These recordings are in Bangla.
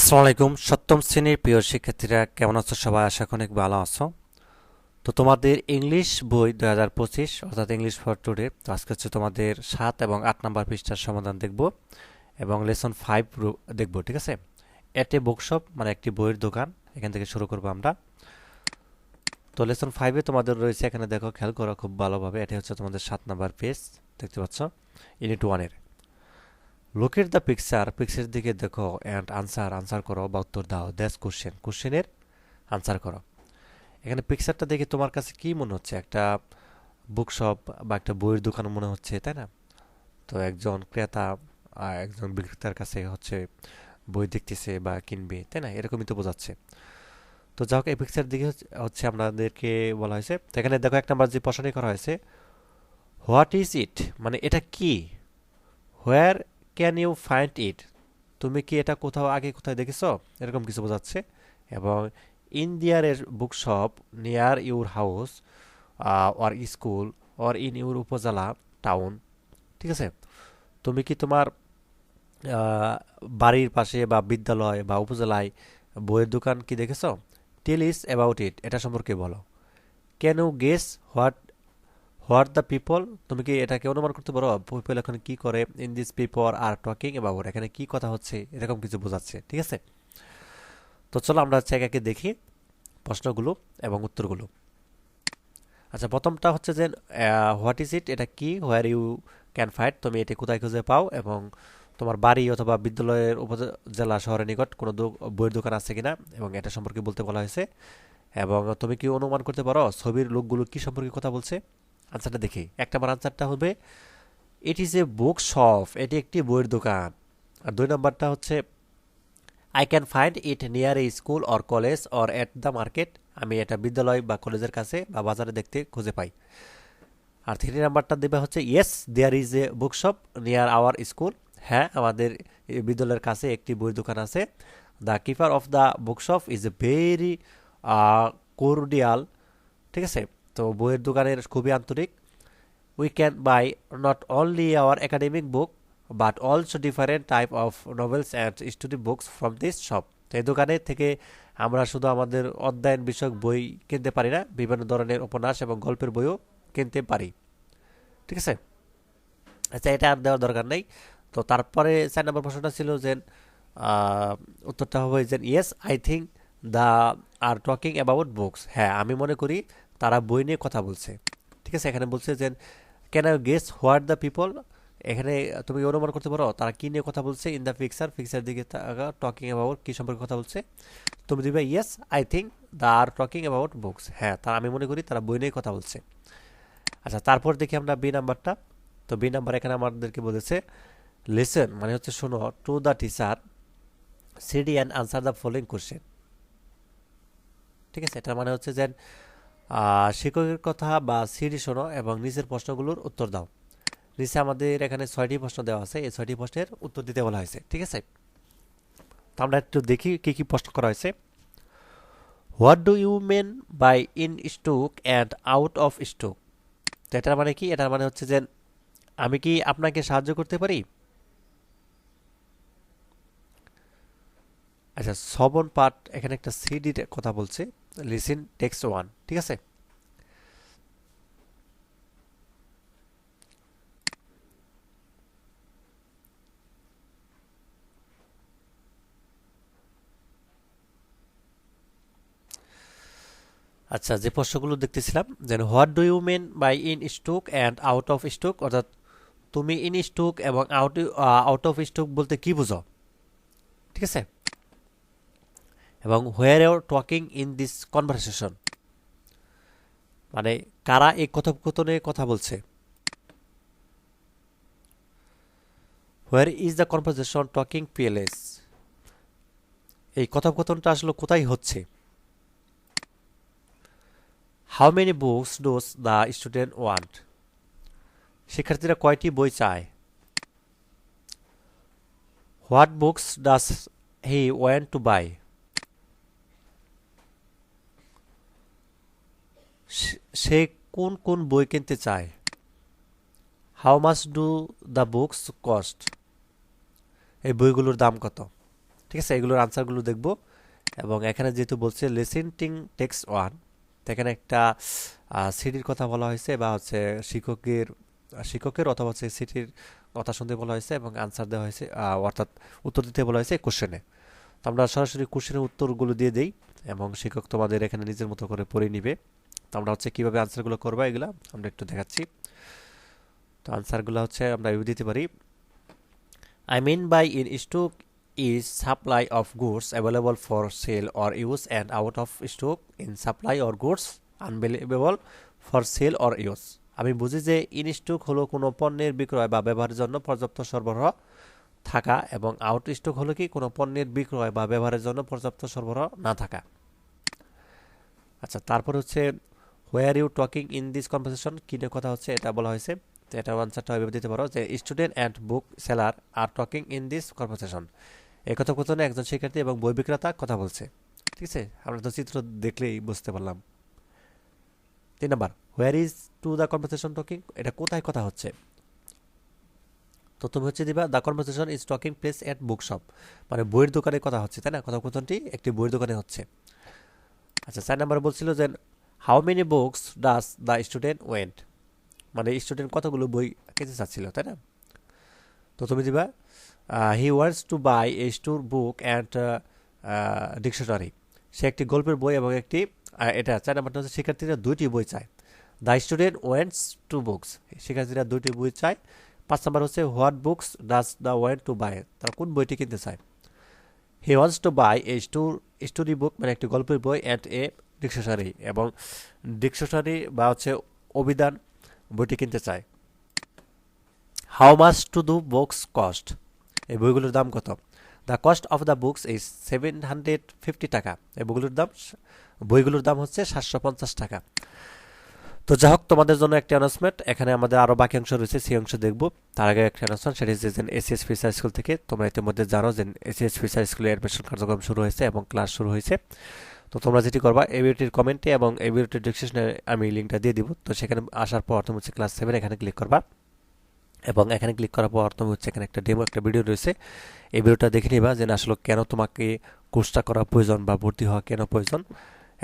আসসালামু আলাইকুম। সপ্তম শ্রেণির প্রিয় শিক্ষার্থীরা, কেমন আছো সবাই? আশা অনেক ভালো আছো। তো তোমাদের ইংলিশ বই দু হাজার পঁচিশ, অর্থাৎ ইংলিশ ফর টুডে, তো আজকে হচ্ছে তোমাদের সাত এবং আট নাম্বার পৃষ্ঠার সমাধান দেখব এবং লেসন ফাইভ দেখব, ঠিক আছে? এটে বুকশপ মানে একটি বইয়ের দোকান, এখান থেকে শুরু করব আমরা। তো লেসন ফাইভে তোমাদের রয়েছে, এখানে দেখো, খেয়াল করো খুব ভালোভাবে, এটা হচ্ছে তোমাদের সাত নাম্বার পেজ দেখতে পাচ্ছ? ইউনিট ওয়ানের look at the picture picture দিকে দেখো অ্যান্ড আনসার আনসার করো বা উত্তর দাও। দ্যাস কোশ্চেন কোশ্চেনের আনসার করো। এখানে পিকচারটা দেখে তোমার কাছে কি মনে হচ্ছে? একটা বুক শপ বা একটা বইয়ের দোকান মনে হচ্ছে, তাই না? তো একজন ক্রেতা আর একজন বিক্রেতার কাছে হচ্ছে বই দেখতেছে বা কিনবে, তাই না? এরকমই তো বোঝাচ্ছে। তো যাই হোক, এই পিকচার দিকে হচ্ছে আপনাদেরকে বলা হয়েছে। তো এখানে দেখো এক নাম্বার যে প্রশ্নটি করা হয়েছে হোয়াট ইজ ইট মানে এটা কি? Where can you find it তুমি কি এটা কোথাও আগে কোথায় দেখেছ? এরকম কিছু বোঝাচ্ছে। এবং ইন্ডিয়ারের book shop near your house or school or in your upazila town ঠিক আছে? তুমি কি তোমার বাড়ির পাশে বা বিদ্যালয় বা উপজেলায় বইয়ের দোকান কি দেখেছ? টেল ইস অ্যাবাউট ইট এটা সম্পর্কে বলো। Can you guess what what the people তুমি কি এটাকে অনুমান করতে পারো? পিপল এখন কি করে? In this people are talking about এখানে কি কথা হচ্ছে? এরকম কিছু বোঝাচ্ছে, ঠিক আছে? তো চলো আমরা হচ্ছে একে দেখি প্রশ্নগুলো এবং উত্তরগুলো। আচ্ছা প্রথমটা হচ্ছে যে হোয়াট ইজ ইট এটা কি? হোয়ার ইউ ক্যান ফাইট তুমি এটি কোথায় খুঁজে পাও? এবং তোমার বাড়ি অথবা বিদ্যালয়ের উপজেলা শহরের নিকট কোনো বইয়ের দোকান আছে কিনা? এবং এটা সম্পর্কে বলতে বলা হয়েছে। এবং তুমি কি অনুমান করতে পারো? ছবির লোকগুলো কি সম্পর্কে কথা বলছে? আনসারটা দেখি। এক নম্বর আনসারটা হবে it is a book shop এটি একটি বইয়ের দোকান। আর দুই নম্বরটা হচ্ছে I can find it near a school or college or at the market আমি এটা বিদ্যালয় বা কলেজের কাছে বা বাজারে দেখতে খুঁজে পাই। আর থ্রি নাম্বারটা দেবে হচ্ছে yes there is a book shop near our school হ্যাঁ আমাদের বিদ্যালয়ের কাছে একটি বইয়ের দোকান আছে। The keeper of the book shop is a very cordial ঠিক আছে? তো বইয়ের দোকানের খুবই আন্তরিক। We can buy not only our academic book but also different type of novels and study books from this shop তো এই দোকানে থেকে আমরা শুধু আমাদের অধ্যয়ন বিষয়ক বই কিনতে পারি না, বিভিন্ন ধরনের উপন্যাস এবং গল্পের বইও কিনতে পারি। ঠিক আছে? আচ্ছা এটা আর দেওয়ার দরকার নেই। তো তারপরে চার নম্বর প্রশ্নটা ছিল যে উত্তরটা হবে যে yes I think the are talking about books হ্যাঁ আমি মনে করি তারা বই নিয়ে কথা বলছে। ঠিক আছে? এখানে বলছে যে can I guess what the people এখানে তুমি অনুমান করতে পারো, তারা কী নিয়ে কথা বলছে ইন দ্য পিকচার পিকচার দিকে টকিং অ্যাবাউট কী সম্পর্কে কথা বলছে। তুমি দিবে yes I think the are talking about books হ্যাঁ তা আমি মনে করি তারা বই নিয়ে কথা বলছে। আচ্ছা তারপর দেখি আমরা বি নাম্বারটা তো বি নাম্বার এখানে আমাদেরকে বলেছে লিসেন মানে হচ্ছে শোনো to the teacher CD and answer the following question ঠিক আছে? এটা মানে হচ্ছে যে শিক্ষকের কথা বা সিডি শোনো এবং নিচের প্রশ্নগুলোর উত্তর দাও। নিচে আমাদের এখানে ছয়টি প্রশ্ন দেওয়া আছে। এই ছয়টি প্রশ্নের উত্তর দিতে বলা হয়েছে। ঠিক আছে? তো আমরা একটু দেখি কি কি প্রশ্ন করা হয়েছে। What do you mean by in stock and out of stock এটার মানে কি? এটার মানে হচ্ছে যে আমি কি আপনাকে সাহায্য করতে পারি? আচ্ছা সবন পার্ট এখানে একটা সিডির কথা বলছে। লিসিন টেক্সট ওয়ান ঠিক আছে? আচ্ছা যে প্রশ্নগুলো দেখতেছিলাম, যেন what do you mean by in stock and out of stock অর্থাৎ তুমি ইন স্টক এবং আউট আউট অফ স্টক বলতে কি বুঝো? ঠিক আছে? এবং where your talking in this conversation মানে কারা এই কথোপকথনে কথা বলছে? Where is the conversation talking place এই কথোপকথনটা আসলে কোথায় হচ্ছে? How many books does the student want শিক্ষার্থীরা কয়টি বই চায়? What books does he want to buy সে কোন কোন বই কিনতে চায়? How much do the books cost এই বইগুলোর দাম কত? ঠিক আছে, এগুলোর আনসারগুলো দেখব। এবং এখানে যেহেতু বলছে লিসেন্টিং টেক্সট ওয়ান এখানে একটা সিটির কথা বলা হয়েছে বা হচ্ছে শিক্ষকের শিক্ষকের অথবা হচ্ছে সিটির কথা শুনতে বলা হয়েছে এবং আনসার দেওয়া হয়েছে অর্থাৎ উত্তর দিতে বলা হয়েছে কোশ্চেনে তো আমরা সরাসরি কোশ্চেনের উত্তরগুলো দিয়ে দিই এবং শিক্ষক তোমাদের এখানে নিজের মতো করে পড়ে নিবে। তো আমরা হচ্ছে কীভাবে আনসারগুলো করব এগুলো আমরা একটু দেখাচ্ছি। তো আনসারগুলো হচ্ছে আমরা এভাবে দিতে পারি। I mean by in stock is supply of goods available for sale or use and out of stock in supply or goods unavailable for sale or use আমি বুঝি যে ইন স্টক হলো কোনো পণ্যের বিক্রয় বা ব্যবহারের জন্য পর্যাপ্ত সরবরাহ থাকা এবং আউট স্টক হলো কি কোনো পণ্যের বিক্রয় বা ব্যবহারের জন্য পর্যাপ্ত সরবরাহ না থাকা। আচ্ছা তারপর হচ্ছে where you talking in this conversation কী নিয়ে কথা হচ্ছে? এটা বলা হয়েছে। তো এটা আনসারটা ওইভাবে দিতে পারো যে student and book seller are talking in this conversation এই কথোপকথনে একজন শিক্ষার্থী এবং বই বিক্রেতা কথা বলছে। ঠিক আছে? আমরা তো চিত্র দেখলেই বুঝতে পারলাম। তিন number where is to the conversation talking এটা কোথায় কথা হচ্ছে? তো তুমি হচ্ছে দিবা the conversation is talking place at book shop মানে বইয়ের দোকানে কথা হচ্ছে, তাই না? কথোপকথনটি একটি বইয়ের দোকানে হচ্ছে। আচ্ছা চার নাম্বার বলছিল যে how many books does the student want মানে স্টুডেন্ট কতগুলো বই কিনতে চাচ্ছিল তাই না? তো তুমি দিবা he wants to buy a store book and dictionary সে একটি গল্পের বই এবং একটি এটা চার নাম্বারটা হচ্ছে শিক্ষার্থীরা দুইটি বই চায়। The student wants to books শিক্ষার্থীরা দুইটি বই চায়। পাঁচ নাম্বার হচ্ছে what books does the want to buy তারা কোন বইটি কিনতে চায়? He wants to buy a store story book মানে একটি গল্পের বই অ্যান্ড এ ডিকশনারি এবং ডিকশনারি বা হচ্ছে অভিধান বইটি কিনতে চায়। How much to do books cost এই বইগুলোর দাম কত? The cost of the books is seven hundred fifty taka. এই বইগুলোর দাম বইগুলোর দাম হচ্ছে সাতশো পঞ্চাশ টাকা। তো যাই হোক, তোমাদের জন্য একটি অ্যানাউন্সমেন্ট এখানে আমাদের আরও বাকি অংশ রয়েছে, সেই অংশ দেখব। তার আগে একটা অ্যানাউন্সমেন্ট সেটি হচ্ছে এসিএস ফিসার স্কুল থেকে তোমরা ইতিমধ্যে জানো যে এসিএস ফিসার স্কুলে অ্যাডমিশন কার্যক্রম শুরু হয়েছে এবং ক্লাস শুরু হয়েছে। তো তোমরা যেটি করবা এই ভিডিওটির কমেন্টে এবং এই ভিডিওটির ডিসক্রিপশনে আমি লিঙ্কটা দিয়ে দিব। তো সেখানে আসার পর তুমি হচ্ছে ক্লাস সেভেন এখানে ক্লিক করবা এবং এখানে ক্লিক করার পর তুমি হচ্ছে এখানে একটা ডেমো একটা ভিডিও রয়েছে। এই ভিডিওটা দেখে নিবা যে আসলে কেন তোমাকে কোর্সটা করা প্রয়োজন বা ভর্তি হওয়া কেন প্রয়োজন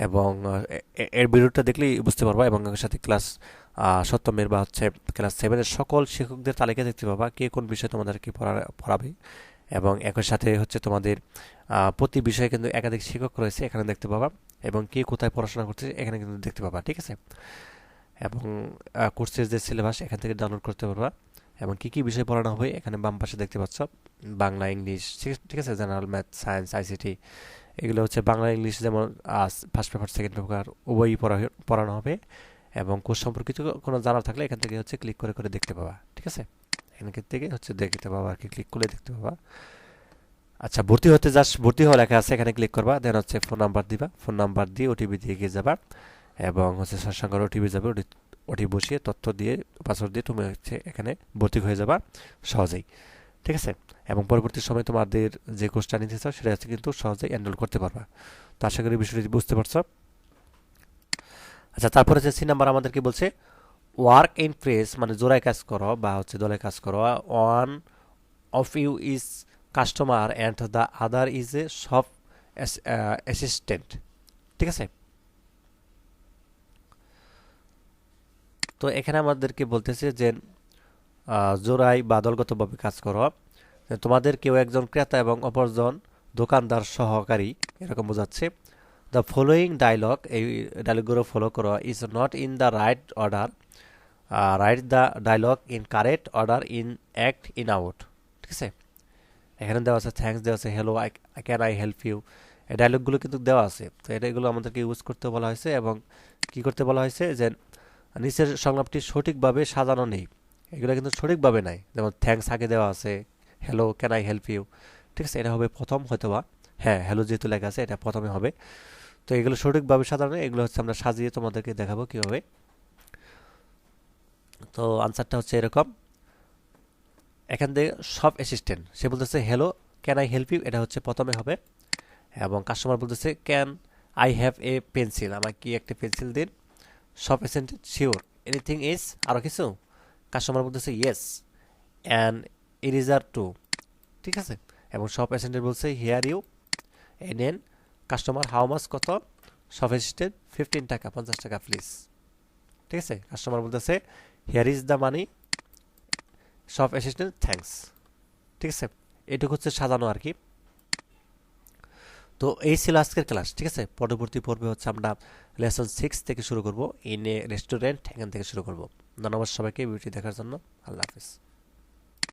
এবং এর ভিডিওটা দেখলেই বুঝতে পারবা এবং সাথে ক্লাস সপ্তমের বা হচ্ছে ক্লাস সেভেনের সকল শিক্ষকদের তালিকা দেখতে পাবা কে কোন বিষয়ে তোমাদেরকে পড়া, পড়াবে। এবং একই সাথে হচ্ছে তোমাদের প্রতি বিষয়ে কিন্তু একাধিক শিক্ষক রয়েছে এখানে দেখতে পাবা এবং কে কোথায় পড়াশোনা করছে এখানে কিন্তু দেখতে পাবা, ঠিক আছে? এবং কোর্সের যে সিলেবাস এখান থেকে ডাউনলোড করতে পারবা এবং কী কী বিষয় পড়ানো হবে এখানে বাম পাশে দেখতে পাচ্ছ, বাংলা, ইংলিশ, ঠিক আছে জেনারেল, ম্যাথ, সায়েন্স আইসিটি এগুলো হচ্ছে বাংলা, ইংলিশ যেমন ফার্স্ট পেপার সেকেন্ড পেপার উভয়ই পড়া পড়ানো হবে এবং কোর্স সম্পর্কিত কোনো জানার থাকলে এখান থেকে হচ্ছে ক্লিক করে করে দেখতে পাবা, ঠিক আছে? এখান থেকে হচ্ছে দেখতে পাবা আর কি ক্লিক করলে দেখতে পাবা। আচ্ছা ভর্তি হতে যাস ভর্তি হওয়া লেখা আছে, এখানে ক্লিক করবা। দেন হচ্ছে ফোন নাম্বার দিবা। ফোন নাম্বার দিয়ে ওটিপি দিয়ে গিয়ে যাবা। এবং হচ্ছে সঙ্গে ওটিপি যাবে। ওটি বসিয়ে তথ্য দিয়ে পাসওয়ার্ড দিয়ে তুমি হচ্ছে এখানে ভর্তি হয়ে যাবা সহজেই। ঠিক আছে? এবং পরবর্তী সময় তোমাদের যে কোর্সটা নিতে চাও, সেটা হচ্ছে কিন্তু সহজেই এনরোল করতে পারবা। তো আশা করি বিষয়টি বুঝতে পারছ। আচ্ছা তারপরে হচ্ছে সি নাম্বার আমাদেরকে বলছে ওয়ার্ক ইন প্রেস মানে জোড়ায় কাজ করো বা হচ্ছে দলে কাজ করো one of you is customer and the other is a shop assistant ঠিক আছে? তো এখানে আমাদেরকে বলতেছে যে জোড়াই বা দলগতভাবে কাজ করো। তোমাদের কেউ একজন ক্রেতা এবং অপরজন দোকানদার সহকারী, এরকম বোঝাচ্ছে। দ্য ফলোয়িং ডায়লগ এই ডায়লগুলো ফলো করো is not in the right order write the dialogue in correct order in act in out ঠিক আছে? এখানে দেওয়া আছে থ্যাংকস দেওয়া আছে hello I can I help you এই ডায়লগগুলো কিন্তু দেওয়া আছে। তো এটা এগুলো আমাদেরকে ইউজ করতে বলা হয়েছে এবং কি করতে বলা হয়েছে? যে নিচের সংলাপটি সঠিকভাবে সাজানো নেই। এগুলো কিন্তু সঠিকভাবে নাই। যেমন থ্যাংকস আগে দেওয়া আছে hello can I help you ঠিক আছে? এটা হবে প্রথম হয়তোবা। হ্যাঁ হ্যালো যেহেতু লেখা আছে, এটা প্রথমে হবে। তো এগুলো সঠিকভাবে সাজানো এগুলো হচ্ছে আমরা সাজিয়ে তোমাদেরকে দেখাবো কীভাবে। তো আনসারটা হচ্ছে এরকম। এখান থেকে সব অ্যাসিস্ট্যান্ট সে বলতেছে hello can I help you এটা হচ্ছে প্রথমে হবে। এবং কাস্টমার বলতেছে can I have a pencil আমাকে কি একটা পেন্সিল দিন? সব অ্যাসেন্টেড শিওর এনিথিং ইজ আরও কিছু? কাস্টমার বলতেছে ইয়েস অ্যান্ড ইরিজার টু ঠিক আছে? এবং শপ অ্যাসেন্ডেন্ট বলছে হিয়ার ইউ এ নেন কাস্টমার হাউ মাস কত? শপ অ্যাসিস্ট্যান্ট ফিফটিন টাকা, পঞ্চাশ টাকা প্লিজ ঠিক আছে? কাস্টমার বলতেছে হিয়ার ইজ দ্য মানি সব অ্যাসিস্ট্যান্ট থ্যাংকস ঠিক আছে? এটুকু হচ্ছে সাজানো আর কি। তো এই ছিল আজকের ক্লাস, ঠিক আছে? পরবর্তী পর্বে হচ্ছে আমরা লেসন সিক্স থেকে শুরু করব। ইন এ রেস্টুরেন্ট এখান থেকে শুরু করব। ধন্যবাদ সবাইকে বিউটি দেখার জন্য। আল্লাহ হাফিজ।